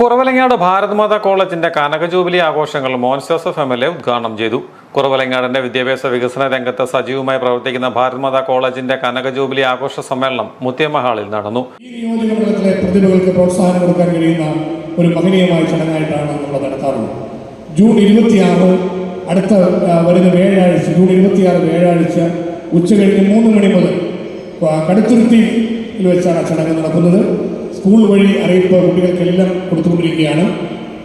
കുറവലങ്ങാട് ഭാരത്മാതാ കോളേജിന്റെ കനക ജൂബിലി ആഘോഷങ്ങൾ Mons Joseph M L A ഉദ്ഘാടനം ചെയ്തു. കുറവലങ്ങാടിന്റെ വിദ്യാഭ്യാസ വികസന രംഗത്ത് സജീവമായി പ്രവർത്തിക്കുന്ന ഭാരത്മാതാ കോളേജിന്റെ കനക ജൂബിലി ആഘോഷ സമ്മേളനം മുത്തിയമ്മ ഹാളിൽ നടന്നു. ഈ നിയോജക പ്രതിഭകൾക്ക് പ്രോത്സാഹനം കൊടുക്കാൻ കഴിയുന്ന ഒരു മഹനീയമായ ചടങ്ങായിട്ടാണ് നമ്മൾ നടത്താറുള്ളത്. ജൂൺ ഇരുപത്തിയാറ് അടുത്ത വരുന്ന വ്യാഴാഴ്ച ജൂൺ ഇരുപത്തിയാറ് വ്യാഴാഴ്ച ഉച്ച കഴിഞ്ഞ് മൂന്ന് മണി മുതൽ കടുത്തുരുത്തിയിൽ വെച്ചാണ് ചടങ്ങ് നടക്കുന്നത്. സ്കൂൾ വഴി അറിയിപ്പ് കുട്ടികൾക്കെല്ലാം കൊടുത്തുകൊണ്ടിരിക്കുകയാണ്.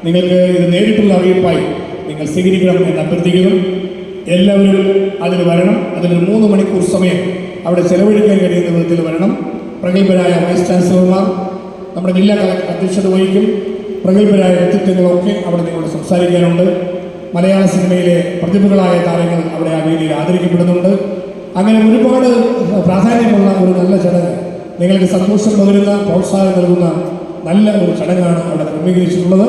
നിങ്ങൾക്ക് ഇത് നേരിട്ടുള്ള അറിയിപ്പായി നിങ്ങൾ സ്വീകരിക്കണം എന്ന് അഭ്യർത്ഥിക്കുന്നു. എല്ലാവരും അതിൽ വരണം. അതിന് മൂന്ന് മണിക്കൂർ സമയം അവിടെ ചെലവഴിക്കാൻ കഴിയുന്ന വിധത്തിൽ വരണം. പ്രഗത്ഭരായ വൈസ് ചാൻസലർമാർ നമ്മുടെ ജില്ലാ കളക്ടർ അധ്യക്ഷത വഹിക്കും. പ്രഗത്ഭരായ വ്യക്തിത്വങ്ങളൊക്കെ അവിടെ നിങ്ങളോട് സംസാരിക്കാനുണ്ട്. മലയാള സിനിമയിലെ പ്രതിഭകളായ താരങ്ങൾ അവിടെ ആ വേദിയിൽ ആദരിക്കപ്പെടുന്നുണ്ട്. അങ്ങനെ ഒരുപാട് പ്രാധാന്യമുള്ള ഒരു നല്ല ചടങ്ങ് നിങ്ങൾക്ക് സന്തോഷം പകരുന്ന പ്രോത്സാഹനം നൽകുന്ന നല്ല ഒരു ചടങ്ങാണ് അവിടെ ക്രമീകരിച്ചിട്ടുള്ളത്.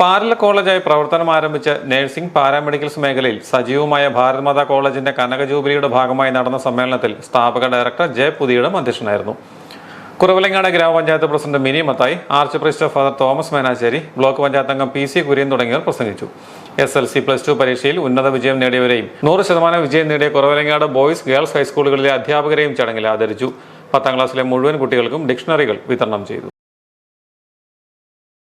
പാരല കോളേജായി പ്രവർത്തനം ആരംഭിച്ച നഴ്സിംഗ് പാരാമെഡിക്കൽസ് മേഖലയിൽ സജീവമായ ഭാരത്മാതാ കോളേജിന്റെ കനക ജൂബിലിയുടെ ഭാഗമായി നടന്ന സമ്മേളനത്തിൽ സ്ഥാപക ഡയറക്ടർ ജെ പുതിയിടം അധ്യക്ഷനായിരുന്നു. കുറവലങ്ങാട് ഗ്രാമപഞ്ചായത്ത് president Mini Mathai arch president father Thomas Menassery block panchayat അംഗം പി സി കുര്യൻ തുടങ്ങിയവർ പ്രസംഗിച്ചു. S L C plus two പരീക്ഷയിൽ ഉന്നത വിജയം നേടിയവരെയും നൂറ് ശതമാനം വിജയം നേടിയ കുറവലങ്ങാട് ബോയ്സ് ഗേൾസ് ഹൈസ്കൂളുകളിലെ അധ്യാപകരെയും ചടങ്ങിൽ ആദരിച്ചു. പത്താം ക്ലാസ്സിലെ മുഴുവൻ കുട്ടികൾക്കും ഡിക്ഷണറികൾ വിതരണം ചെയ്തു.